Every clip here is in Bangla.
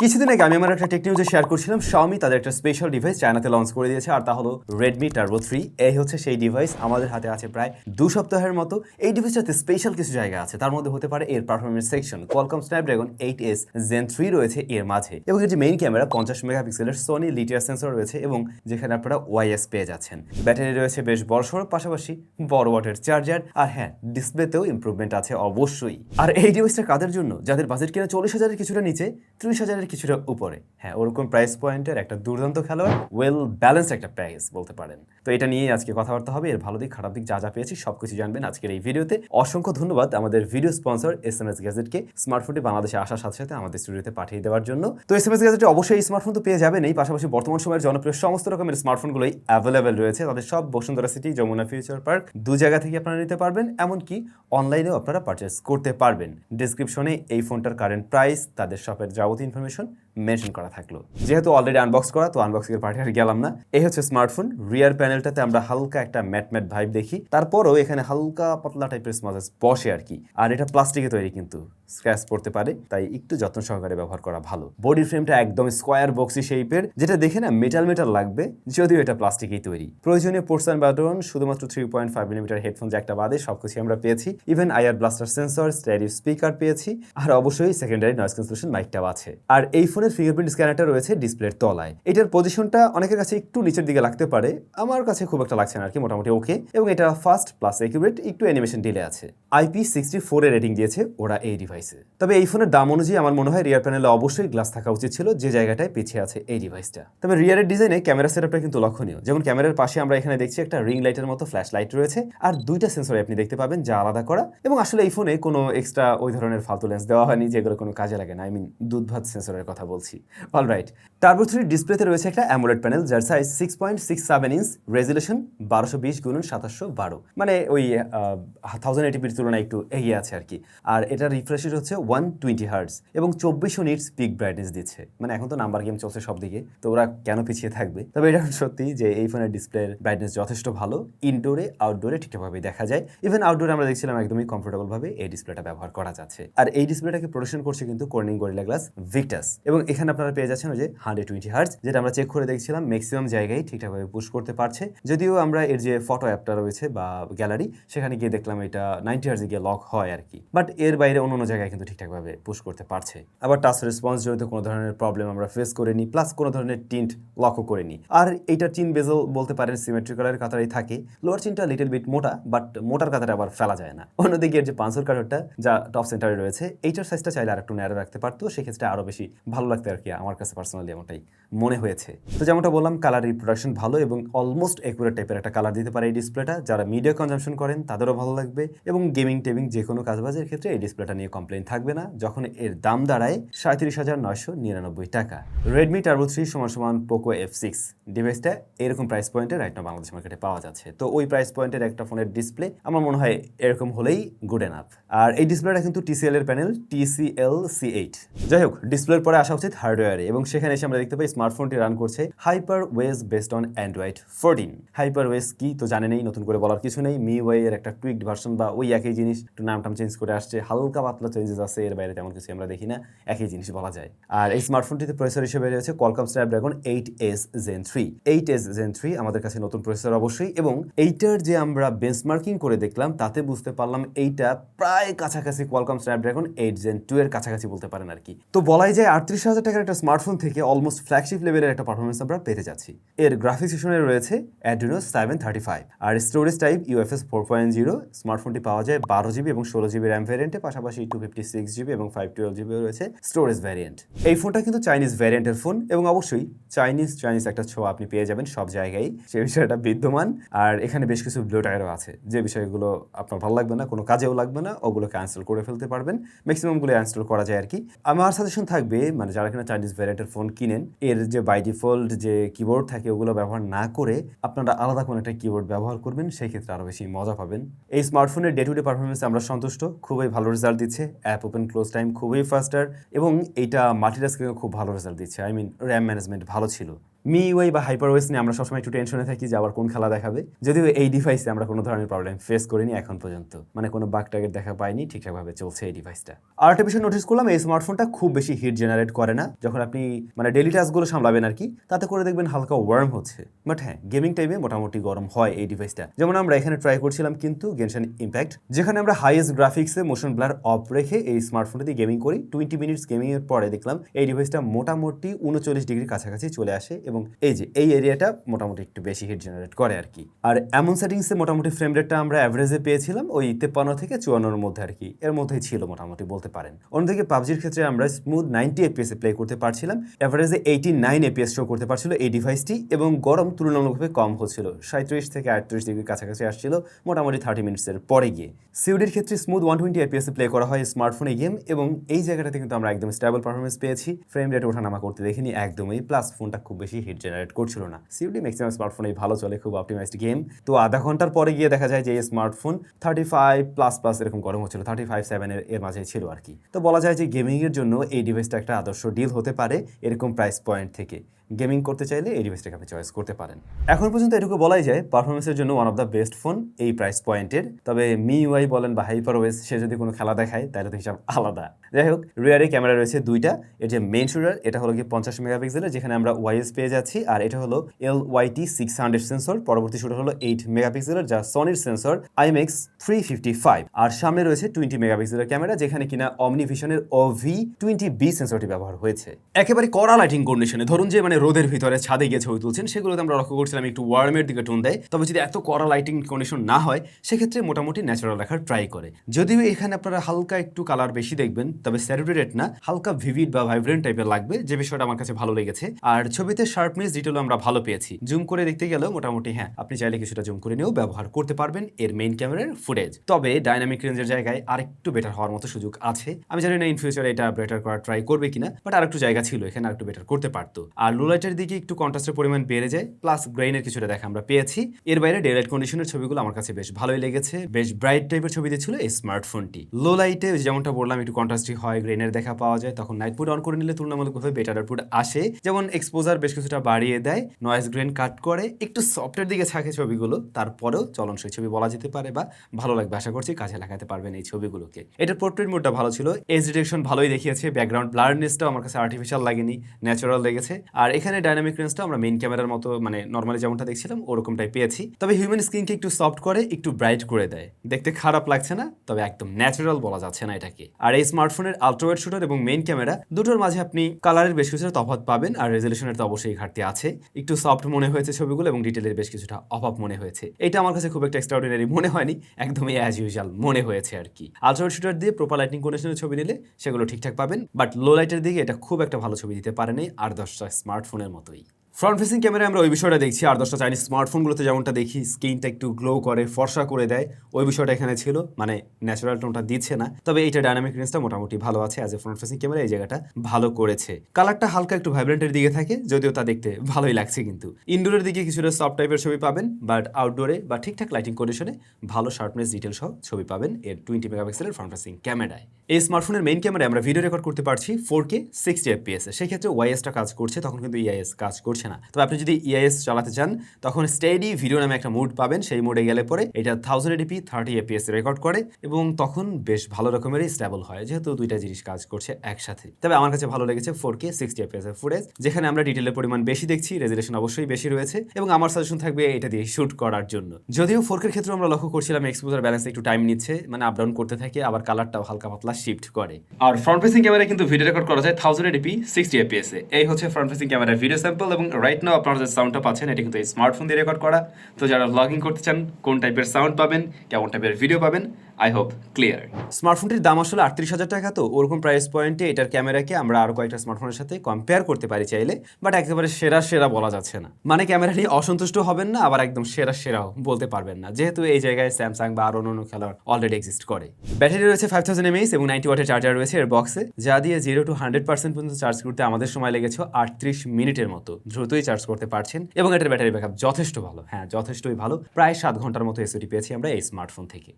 কিছুদিন আগে আমি আমার একটা টেক নিউজে শেয়ার করছিলাম, Xiaomi তাদের একটা স্পেশাল ডিভাইস চায়নাতে লঞ্চ করে দিয়েছে, আর তা হলো রেডমি Turbo 3 এই হচ্ছে সেই ডিভাইস আমাদের হাতে আছে প্রায় দু সপ্তাহের মতো। এই ডিভাইসটাতে স্পেশাল কিছু জায়গা আছে, তার মধ্যে হতে পারে এর performance section Qualcomm Snapdragon 8s Gen 3 রয়েছে এর মাঝে। এবং যে মেইন ক্যামেরা পঞ্চাশ মেগাপিক্সেলের সোনি লিটিয়ার সেন্সর রয়েছে, এবং যেখানে আপনারা ওয়াইএস পেয়ে যাচ্ছেন। ব্যাটারি রয়েছে বেশ বড়সড় পাশাপাশি বড় ওয়াটের চার্জার আর হ্যাঁ ডিসপ্লেতেও ইমপ্রুভমেন্ট আছে অবশ্যই। আর এই ডিভাইসটা কাদের জন্য? যাদের বাজেট কিনা চল্লিশ হাজারের কিছুটা নিচে, ত্রিশ হাজারের কিছুটা উপরে। হ্যাঁ ওরকম প্রাইস পয়েন্টের একটা দুর্দান্ত খেলোয়াড় ওয়েল ব্যালেন্সড একটা প্রাইস বলতে পারেন। তো এটা নিয়ে আজকে কথাবার্তা হবে। এর ভালো দিক, খারাপ দিক যা যা পেয়েছি সবকিছু জানবেন আজকের এই ভিডিওতে অসংখ্য ধন্যবাদ আমাদের video sponsor S M S গ্যাজেটকে স্মার্টফোনটি বাংলাদেশে আসার সাথে সাথে আমাদের স্টুডিওতে পাঠিয়ে দেওয়ার জন্য। তো এস এম এস গ্যাজেটে অবশ্যই স্মার্টফোন তো পেয়ে যাবেন। এই পাশাপাশি বর্তমান সময়ের জনপ্রিয় সমস্ত রকমের স্মার্টফোনগুলোই অ্যাভেলেবেল রয়েছে। তাদের সব Bashundhara city Jamuna future park দু জায়গা থেকে আপনারা নিতে পারবেন। এমনকি অনলাইনেও আপনারা পারচেস করতে পারবেন। ডিসক্রিপশনে এই ফোনটার কারেন্ট প্রাইস তাদের শপের যাবতীয় ইনফরমেশন solution মেনশন করা থাকল। যেহেতু অলরেডি আনবক্স করা, তো আনবক্সিং এর পার্টি আর গেলাম না। এই হচ্ছে স্মার্টফোন রিয়ার প্যানেলটাতে আমরা হালকা একটা ম্যাট ম্যাট ভাইব দেখি। তারপরও এখানে হালকা পাতলা টাইপের স্মাজেস বসে আর কি। আর এটা প্লাস্টিকে তৈরি কিন্তু স্ক্র্যাচ পড়তে পারে, তাই একটু যত্ন সহকারে ব্যবহার করা ভালো। বডি ফ্রেমটা একদম স্কোয়ার বক্সি শেপের যেটা দেখে না মেটাল মেটাল লাগবে, যদিও এটা প্লাস্টিকেই তৈরি। প্রয়োজনীয় পোর্টস বাটন শুধুমাত্র three point five millimetre headphone যে একটা বাদে সবকিছু আমরা পেয়েছি। ইভেন আইআর ব্লাস্টার সেন্সর স্ট্যাডিভ স্পিকার পেয়েছি। আর অবশ্যই সেকেন্ডারি নয়েজ ক্যান্সেলেশন মাইকটাও আছে। আর এই ফোনের ফিঙ্গারপ্রিন্ট স্ক্যানারটা রয়েছে ডিসপ্লের তলায়। এটার পজিশনটা অনেকের কাছে একটু নিচের দিকে লাগতে পারে, আমার কাছে খুব একটা লাগছে না আর কি, মোটামুটি ওকে এবং এটা ফাস্ট প্লাস একিউরেট একটু অ্যানিমেশন ডিলে আছে। আইপি সিক্সটি ফোরের রেটিং দিয়েছে ওরা এই ডিভাইসে তবে এই ফোনের দাম অনুযায়ী আমার মনে হয় রিয়ার প্যানেলে অবশ্যই গ্লাস থাকা উচিত ছিল, যে জায়গাটায় পিছিয়ে আছে এই ডিভাইসটা তবে রিয়ারের ডিজাইনে ক্যামেরা সেটআপটা কিন্তু লক্ষণীয়। যেমন ক্যামেরার পাশে আমরা এখানে দেখছি একটা রিং লাইটের মতো ফ্ল্যাশ লাইট রয়েছে, আর দুইটা সেন্সর আপনি দেখতে পাবেন যা আলাদা করা। এবং আসলে এই ফোনে কোনো এক্সট্রা ওই ধরনের ফালতু লেন্স দেওয়া হয়নি, যেগুলো কোনো কাজে লাগে না। আই মিন দুধ ভাত সেন্সরের কথা বলছি। অল রাইট টার্বো থ্রি ডিসপ্লেতে রয়েছে একটা অ্যামোলেড প্যানেল যার size six point six seven inch resolution বারোশো বিশ গুণন সাতাশশো বারো। মানে ওই থাউজেন্ড এইটিপির তুলনায় একটু এগিয়ে আছে আর কি। আর এটার রিফ্রেশ হচ্ছে ওয়ান টোয়েন্টি হার্টস এবং চব্বিশশো নিটস পিক ব্রাইটনেস দিচ্ছে। মানে এখন তো নাম্বার গেম চলছে সব দিকে তো ওরা কেন পিছিয়ে থাকবে? তবে এটা সত্যি যে এই ফোনের ডিসপ্লের ব্রাইটনেস যথেষ্ট ভালো। ইনডোরে আউটডোরে ঠিকঠাকভাবে দেখা যায়। ইভেন আউটডোরে আমরা দেখছিলাম একদমই কমফোর্টেবল ভাবে এই ডিসপ্লেটা ব্যবহার করা যাচ্ছে। আর এই ডিসপ্লেটাকে প্রোডাকশন করছে কিন্তু কর্নিং গরিলা গ্লাস ভিক্টাস এবং এখানে আপনারা পেয়ে যাচ্ছেন যে হান্ড্রেড টোয়েন্টি হার্টস যেটা আমরা চেক করে দেখছিলাম ম্যাক্সিমাম জায়গায় ঠিকঠাকভাবে পুশ করতে পারছে। যদিও আমরা এর যে ফটো অ্যাপটা রয়েছে বা গ্যালারি সেখানে গিয়ে দেখলাম এটা নাইনটি হার্টসে গিয়ে লক হয় আর কি। বাট এর বাইরে অন্য অন্য জায়গায় কিন্তু ঠিকঠাকভাবে পুশ করতে পারছে। আবার টাচ রেসপন্স জড়িত কোনো ধরনের প্রবলেম আমরা ফেস করিনি প্লাস কোনো ধরনের টিন্ট লকও করিনি আর এইটা চিন বেজল বলতে পারেন সিমেট্রিক্যালের কাতারেই থাকে। লোয়ার চিনটা লিটল বিট মোটা বাট মোটার কাতারে আবার ফেলা যায় না। অন্যদিকে এর যে পাঁচশোর কাটারটা যা টপ সেন্টারে রয়েছে, এইটার সাইজটা চাইলে আর একটু ন্যারো রাখতে পারতো, সেক্ষেত্রে আরও বেশি ভালো লাগতো আর কি আমার কাছে পার্সোনালি এমনটাই মনে হয়েছে। তো যেমনটা বললাম কালার রিপ্রোডাকশন ভালো এবং অলমোস্ট একুরেট টাইপের একটা কালার দিতে পারে এই ডিসপ্লেটা যারা মিডিয়া কনজামশন করেন, তাদেরও ভালো লাগবে এবং গেমিং টেমিং যে কোনো কাজবাজের ক্ষেত্রে এই ডিসপ্লেটা নিয়ে কমপ্লেন থাকবে না। যখন এর দাম দাঁড়ায় সাঁত্রিশ হাজার নয়শো নিরানব্বই টাকা। রেডমি টার্বো থ্রি সমান সমান পোকো এফ সিক্স ডিভাইসটা এরকম প্রাইস পয়েন্টে রাইট না বাংলাদেশ মার্কেটে পাওয়া যাচ্ছে। তো ওই প্রাইস পয়েন্টের একটা ফোনের ডিসপ্লে আমার মনে হয় এরকম হলেই গুড এনাফ আর এই ডিসপ্লেটা কিন্তু টিসিএল এর প্যানেল টিসিএল সি এইট যাই হোক ডিসপ্লের পরে আসা উচিত হার্ডওয়্যারে এবং সেখানে এসে আমরা দেখতে পাই স্মার্টফোনটি রান করছে HyperOS based on Android fourteen HyperOS কি তো জানেনই নতুন করে বলার কিছু নেই। মি ওয়ে এর একটা টুইকড ভার্সন বা ওই একই জিনিস, একটু নাম টাম চেঞ্জ করে আসছে। হালকা পাতলা চেঞ্জেস আছে, এর বাইরে তেমন কিছু আমরা দেখি না। একই জিনিস বলা যায়। আর এই স্মার্টফোনটিতে প্রসেসর হিসেবে রয়েছে Qualcomm Snapdragon eight S Gen three eight S Gen three আমাদের কাছে নতুন প্রসেসর অবশ্যই এবং এইটার যে আমরা বেঞ্চমার্কিং করে দেখলাম, তাতে বুঝতে পারলাম এইটা প্রায় কাছাকাছি Qualcomm Snapdragon eight Gen two এর কাছাকাছি বলতে পারেন আর কি। তো বলাই যায় আটত্রিশ হাজার টাকার একটা স্মার্টফোন থেকে অলমোস্ট ফ্ল্যাগশিপ লেভেলের একটা পারফরমেন্স আমরা পেতে যাচ্ছি। এর গ্রাফিক্স সেকশনে রয়েছে অ্যাড্রিনো সেভেন থার্টি ফাইভ আর storage type UFS four point zero স্মার্টফোনটি পাওয়া যায় বারো জিবি এবং ষোলো জিবি র্যাম ভ্যারিয়েন্টে পাশাপাশি টু ফিফটি সিক্স জিবি এবং ফাইভ টুয়েলভ জিবি রয়েছে স্টোরেজ ভ্যারিয়েন্ট এই ফোনটা কিন্তু চাইনিজ ভ্যারিয়েন্টের ফোন এবং অবশ্যই চাইনিজ চাইনিজ একটা ছোঁয়া আপনি পেয়ে যাবেন সব জায়গায় সে বিষয়টা বিদ্যমান আর এখানে বেশ কিছু ব্লু টায়ারও আছে। যে বিষয়গুলো আপনার ভালো লাগবে না, কোনো কাজেও লাগবে না, ওগুলো ক্যান্সেল করে ফেলতে পারবেন। ম্যাক্সিমামগুলো ইনস্টল করা যায় আর কি। আমার সাজেশন থাকবে মানে যারা কিনা চাইনিজ ভ্যারিয়েন্টের ফোন কিনেন, এর যে বাই ডিফল্ট যে কিবোর্ড থাকে ওগুলো ব্যবহার না করে আপনারা আলাদা কোনো একটা কিবোর্ড ব্যবহার করবেন, সেই ক্ষেত্রে আরও বেশি মজা পাবেন। এই স্মার্টফোনের ডে টু ডে পারফরমেন্সে আমরা সন্তুষ্ট, খুবই ভালো রেজাল্ট দিচ্ছে অ্যাপ ওপেন ক্লোজ টাইম খুবই ফাস্টার এবং এইটা মাল্টিটাস্কিংয়ে খুব ভালো রেজাল্ট দিচ্ছে। আই মিন র্যাম ম্যানেজমেন্ট ভালো ছিল। মি ইউআই বা হাইপার ওয়েস নিয়ে আমরা সবসময় একটু টেনশনে থাকি যে আবার কোন খেলা দেখাবে। যদিও এই ডিভাইসে আমরা কোনো ধরনের প্রবলেম ফেস করিনি এখন পর্যন্ত। মানে কোনো বাগ টাগের দেখা পাইনি, ঠিকঠাকভাবে চলছে এই ডিভাইসটা আর একটা বিষয় নোটিস করলাম, এই স্মার্টফোনটা খুব বেশি হিট জেনারেট করে না। যখন আপনি মানে ডেলি টাস্কগুলো সামলাবেন আর কি, তাতে করে দেখবেন হালকা ওয়ার্ম হচ্ছে। বাট হ্যাঁ গেমিং টাইমে মোটামুটি গরম হয় এই ডিভাইসটা যেমন আমরা এখানে ট্রাই করছিলাম কিন্তু গেনশন ইম্প্যাক্ট যেখানে আমরা হাইয়েস্ট গ্রাফিক্সে মোশন ব্লার অফ রেখে এই স্মার্টফোনটা দিয়ে গেমিং করি। টোয়েন্টি মিনিটস গেমিং এর পরে দেখলাম এই ডিভাইসটা মোটামুটি উনচল্লিশ ডিগ্রির কাছাকাছি চলে আসে এবং এই যে, এই এরিয়াটা মোটামুটি একটু বেশি হিট জেনারেট করে আর কি আর এমন সেটিংসে মোটামুটি ফ্রেম রেটটা আমরা অ্যাভারেজে পেয়েছিলাম ওই তেপ্পান্ন থেকে চুয়ান্নর মধ্যে আর কি এর মধ্যেই ছিল মোটামুটি বলতে পারেন। অন্যদিকে পাবজির ক্ষেত্রে আমরা স্মুথ নাইনটি এপিএস প্লে করতে পারছিলাম। অ্যাভারেজে এইটি নাইন এপিএস শো করতে পারছিল এই ডিভাইসটি এবং গরম তুলনামূলকভাবে কম হচ্ছিল। সাঁত্রিশ থেকে আটত্রিশ ডিগ্রির কাছাকাছি আসছিল মোটামুটি থার্টি মিনিটসের পরে গিয়ে। সিউডির ক্ষেত্রে smooth one twenty FPS play করা হয় স্মার্টফোনে গেম এবং এই জায়গাটাতে কিন্তু আমরা একদম স্টেবল পারফরমেন্স পেয়েছি। ফ্রেম রেট ওঠানামা করতে দেখিনি, একদমই। প্লাস ফোনটা খুব বেশি হিট জেনারেট করছিল না। সিউডি ম্যাক্সিমাম স্মার্টফোনেই ভালো চলে, খুব অপটিমাইজড গেম তো আধা ঘণ্টার পরে গিয়ে দেখা যায় যে এই smartphone thirty five plus plus এরকম গরম হচ্ছিল থার্টি ফাইভ সেভেনের এর মাঝে ছিল আর কি। তো বলা যায় যে গেমিংয়ের জন্য এই ডিভাইসটা একটা আদর্শ ডিল হতে পারে এরকম প্রাইস পয়েন্ট থেকে। গেমিং করতে চাইলে এই ডিভাইসটাকে আপনি চয়েস করতে পারেন। এখন পর্যন্ত এটুকু বলাই যায় পারফরমেন্সের জন্য one of the best phone এই প্রাইস পয়েন্টের তবে মি ওয়াই বলেন বা হাইপার ওয়েস সে যদি কোনো খেলা দেখায়, তাহলে তো হিসাব আলাদা। যাই হোক রিয়ারে ক্যামেরা রয়েছে দুইটা। এর যে মেইন শুটার এটা হলো গিয়ে পঞ্চাশ মেগাপিক্সেলের যেখানে আমরা ওয়াইএস পেয়ে যাচ্ছি। আর এটা হলো L YT six hundred sensor পরবর্তী শুটার হলো এইট মেগাপিক্সেলের যা সনির sensor IMX three fifty five আর সামনে রয়েছে টোয়েন্টি মেগাপিক্সেলের ক্যামেরা যেখানে কিনা অমনিভিশনের ওভি টোয়েন্টি বি সেন্সরটি ব্যবহার হয়েছে। একেবারে কড়া লাইটিং কন্ডিশনে ধরুন যে মানে রোদের ভিতরে ছাদে গিয়ে ছবি তুলছেন, সেগুলোতে আমরা লক্ষ্য করছিলাম একটু ওয়ার্মের দিকে টোন দেয়। তবে যদি এত কড়া লাইটিং কন্ডিশন না হয়, সেক্ষেত্রে মোটামুটি ন্যাচারাল রাখার ট্রাই করে। যদিও এখানে আপনারা হালকা একটু কালার বেশি দেখবেন, তবে স্যারুটেড না, হালকা ভিভিড বা ভাইব্রেন্ট টাইপের লাগবে, যে বিষয়টা আমার কাছে ভালো লেগেছে। আর ছবিতে শার্পনেস ডিটেলও আমরা ভালো পেয়েছি। জুম করে দেখতে গেলেও মোটামুটি হ্যাঁ আপনি চাইলে কিছুটা জুম করে নিয়েও ব্যবহার করতে পারবেন এর মেইন ক্যামেরার ফুটেজ তবে ডাইনামিক রেঞ্জের জায়গায় আরেকটু বেটার হওয়ার মতো সুযোগ আছে। আমি জানি না ইন ফিউচারে এটা বেটার করার ট্রাই করবে কিনা বাট আরেকটু জায়গা ছিল, এখানে আরেকটু বেটার করতে পারতো। আর লো লাইটের দিকে একটু কন্ট্রাস্টের পরিমাণ বেড়ে যায় প্লাস গ্রেইনের কিছুটা দেখা আমরা পেয়েছি। এর বাইরে ডে লাইট কন্ডিশনের ছবিগুলো আমার কাছে বেশ ভালোই লেগেছে। বেশ ব্রাইট টাইপের ছবি দিচ্ছিল এই স্মার্টফোনটি লো লাইটে যেমনটা বললাম, একটু কন্ট্রাস্টই হয় গ্রেনের দেখা পাওয়া যায়, তখন নাইট পুড অন করে নিলে তুলনামূলকভাবে বেটার আউটপুট আসে। যেমন এক্সপোজার বেশ কিছুটা বাড়িয়ে দেয় নয়েজ গ্রেন কাট করে, একটু সফটের দিকে থাকে ছবিগুলো, তারপরেও চলনসই ছবি বলা যেতে পারে বা ভালো লাগবে আশা করছি কাজে লাগাতে পারবেন এই ছবিগুলোকে। এটার পোর্ট্রেট মোডটা ভালো ছিল এজ ডিটেকশন ভালোই দেখিয়েছে ব্যাকগ্রাউন্ড ব্লারনেসটাও আমার কাছে আর্টিফিশিয়াল লাগেনি ন্যাচারাল লেগেছে। আর এখানে ডাইনামিক রেঞ্জটা আমরা মেইন ক্যামেরার মতো মানে নর্মালি যেমনটা দেখছিলাম ওরকমটাই পেয়েছি। তবে হিউম্যান স্কিনকে একটু সফট করে, একটু ব্রাইট করে দেয়। দেখতে খারাপ লাগছে না, তবে একদম ন্যাচারাল বলা যাচ্ছে না এটাকে। আর এই স্মার্টফোনের আলট্রাওয়েড শুটার এবং মেইন ক্যামেরা দুটোর মাঝে আপনি কালারের বেশ কিছুটা তফাৎ পাবেন, আর রেজলিউশনের তো অবশ্যই ঘাটতি আছে। একটু সফট মনে হয়েছে ছবিগুলো এবং ডিটেলের বেশ কিছুটা অভাব মনে হয়েছে। এটা আমার কাছে খুব একটা এক্সট্রাঅর্ডিনারি মনে হয়নি, একদমই অ্যাজ ইউজুয়াল মনে হয়েছে আর কি। আলট্রাওয়েড শুটার দিয়ে প্রপার লাইটিং কন্ডিশনের ছবি নিলে সেগুলো ঠিকঠাক পাবেন বাট লো লাইটের দিকে এটা খুব একটা ভালো ছবি দিতে পারেনি, আর দশটা স্মার্টফোনের মতোই ফ্রন্ট ফেসিং ক্যামেরায় আমরা ওই বিষয়টা দেখছি। আর দশটা চাইনিজ স্মার্টফোনগুলোতে যেমনটা দেখি স্ক্রিনটা একটু গ্লো করে, ফর্সা করে দেয়, ওই বিষয়টা এখানে ছিল। মানে ন্যাচারাল টোনটা দিচ্ছে না। তবে এইটা ডাইনামিক রেঞ্জটা মোটামুটি ভালো আছে as a front facing camera এই জায়গাটা ভালো করেছে। কালারটা হালকা একটু ভাইব্রেন্টের দিকে থাকে, যদিও তা দেখতে ভালোই লাগছে কিন্তু। ইনডোরের দিকে কিছুটা সফট টাইপের ছবি পাবেন বাট আউটডোরে বা ঠিকঠাক লাইটিং কন্ডিশনে ভালো শার্পনেস ডিটেল সহ ছবি পাবেন এর টোয়েন্টি মেগাপিক্সেলের ফ্রন্ট ফেসিং ক্যামেরায় এই স্মার্টফোনের মেইন ক্যামেরায় আমরা ভিডিও রেকর্ড করতে পারছি ফোর কে সিক্সটি এফপিএস সেক্ষেত্রে ওয়াইএসটা কাজ করছে, তখন কিন্তু ইআইএস কাজ করছে না। তবে আপনি যদি ইআইএস চালাতে চান, তখন স্টেডি ভিডিও নামে একটা মুড পাবেন। সেই মুডে গেলে পরে এটা thousand eighty p thirty FPS record করে এবং তখন বেশ ভালো রকমেরই স্টেবল হয়, যেহেতু দুইটা জিনিস কাজ করছে একসাথে। তবে আমার কাছে ভালো লেগেছে ফোর কে সিক্সটি এপিএস এর ফুটেজ যেখানে আমরা ডিটেলের পরিমাণ বেশি দেখছি রেজুলেশন অবশ্যই বেশি রয়েছে এবং আমার সাজেশন থাকবে এটা দিয়ে শুট করার জন্য। যদিও ফোরকের ক্ষেত্রে আমরা লক্ষ্য করছিলাম এক্সপোজার ব্যালেন্স একটু টাইম নিচ্ছে মানে আপ ডাউন করতে থাকে, আবার কালারটাও হালকা পাতলা শিফট করে। আর ফ্রন্ট ফেসিং ক্যামেরায় কিন্তু ভিডিও রেকর্ড করা যায় thousand eighty p sixty FPS এ। এই হচ্ছে ফ্রন্ট ফেসিং ক্যামেরার ভিডিও স্যাম্পল এবং রাইট নাও আপনারা যে সাউন্ডটা পাচ্ছেন, এটা কিন্তু এই স্মার্টফোন দিয়ে রেকর্ড করা। তো যারা ব্লগিং করতে চান, কোন টাইপের সাউন্ড পাবেন, কেমন টাইপের ভিডিও পাবেন আই হোপ ক্লিয়ার স্মার্টফোনটির দাম আসলে আটত্রিশ হাজার টাকা, তো ওরকম প্রাইস পয়েন্টে এটার ক্যামেরাকে আমরা আরও কয়েকটা স্মার্টফোনের সাথে কম্পেয়ার করতে পারি চাইলে বাট একেবারে সেরা সেরা বলা যাচ্ছে না। মানে ক্যামেরা নিয়ে অসন্তুষ্ট হবেন না, আবার একদম সেরা সেরাও বলতে পারবেন না, যেহেতু এই জায়গায় স্যামসাং বা আরও অন্য খেলোয়াড় অলরেডি এক্সিস্ট করে। ব্যাটারি রয়েছে ফাইভ থাউজেন্ড এমএইচ এবং নাইনটি ওয়াটের চার্জার রয়েছে এর বক্সে যা দিয়ে জিরো টু হান্ড্রেড পার্সেন্ট পর্যন্ত চার্জ করতে আমাদের সময় লেগেছে আটত্রিশ মিনিটের মতো। দ্রুতই চার্জ করতে পারছেন এবং এটার ব্যাটারি ব্যাকআপ যথেষ্ট ভালো। হ্যাঁ যথেষ্টই ভালো। প্রায় সাত ঘণ্টার মতো এসওটি পেয়েছি আমরা এই স্মার্টফোন থেকে।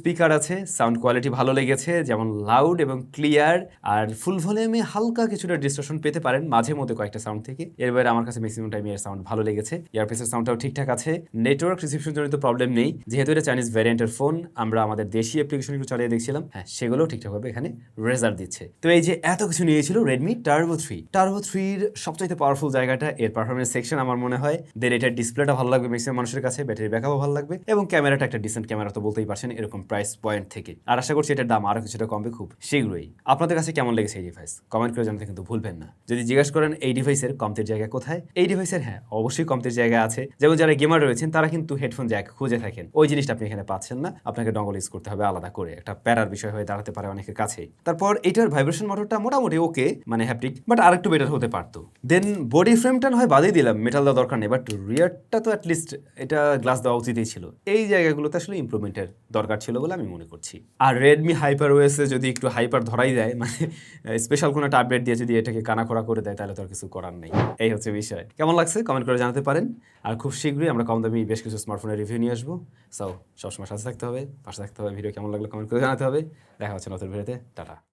স্পিক স্পিকার আছে, সাউন্ড কোয়ালিটি ভালো লেগেছে, যেমন লাউড এবং ক্লিয়ার, আর ফুল ভলিউমে হালকা কিছুটা ডিস্ট্রাকশন পেতে পারেন মাঝে মধ্যে কয়েকটা সাউন্ড থেকে। এর বাইরে আমার কাছে ম্যাক্সিমাম টাইম এর সাউন্ড ভালো লেগেছে। ইয়ারপিসের সাউন্ডটাও ঠিকঠাক আছে। নেটওয়ার্ক রিসিপশন জনিত প্রবলেম নেই। যেহেতু এটা চাইনিজ ভ্যারিয়েন্টের ফোন আমরা আমাদের দেশি অ্যাপ্লিকেশনগুলো চালিয়ে দেখছিলাম। হ্যাঁ সেগুলোও ঠিকঠাকভাবে এখানে রেজাল্ট দিচ্ছে। তো এই যে এত কিছু নিয়েছিল রেডমি টার্বো থ্রি টার্বো থ্রির সবচাইতে পাওয়ারফুল জায়গাটা, এর পারফরমেন্স সেকশন আমার মনে হয়। দেন এটার ডিসপ্লেটা ভালো লাগবে ম্যাক্সিমাম মানুষের কাছে ব্যাটারি ব্যাকআপও ভালো লাগবে। এবং ক্যামেরাটা একটা ডিসেন্ট ক্যামেরা তো বলতেই পারছেন, এরকম প্রাইস পয়েন্ট থেকে। আর আশা করছি এটার দাম আরও কিছুটা কমবে খুব শীঘ্রই। আপনাদের কাছে কেমন লেগেছে এই ডিভাইস কমেন্ট করে জানাতে কিন্তু ভুলবেন না। যদি জিজ্ঞাসা করেন, এই ডিভাইসের কমতির জায়গা কোথায়? এই ডিভাইসের হ্যাঁ অবশ্যই কমতির জায়গা আছে। যেমন যারা গেমার রয়েছেন, তারা কিন্তু হেডফোন জ্যাক খুঁজে থাকেন। ওই জিনিসটা আপনি এখানে পাচ্ছেন না। আপনাকে ডঙ্গল ইউজ করতে হবে আলাদা করে। একটা প্যারার বিষয় হয়ে দাঁড়াতে পারে অনেকের কাছেই তারপর এটার ভাইব্রেশন মোটরটা মোটামুটি ওকে মানে হ্যাপটিক বাট আরেকটু বেটার হতে পারতো। দেন বডি ফ্রেমটা হয় বাদই দিলাম মেটাল দেওয়া দরকার নেই বাট রিয়ারটা তো অ্যাটলিস্ট এটা গ্লাস দেওয়া উচিতই ছিল। এই জায়গাগুলোতে আসলে ইমপ্রুভমেন্টের দরকার ছিল বলে আমি মনে করছি। আর রেডমি হাইপার ওয়েসে যদি একটু হাইপার ধরাই দেয় মানে স্পেশাল কোনো একটা আপডেট দিয়ে যদি এটাকে কানাখোড়া করে দেয়, তাহলে তো আর কিছু করার নেই। এই হচ্ছে বিষয়। কেমন লাগছে? কমেন্ট করে জানাতে পারেন। আর খুব শীঘ্রই আমরা কম দামি বেশ কিছু স্মার্টফোনের রিভিউ নিয়ে আসব। সো সবসময় সাথে থাকতে হবে, পাশে থাকতে হবে ভিডিও কেমন লাগল কমেন্ট করে জানাতে হবে। দেখা হচ্ছে নতুন ভিডিওতে টাটা।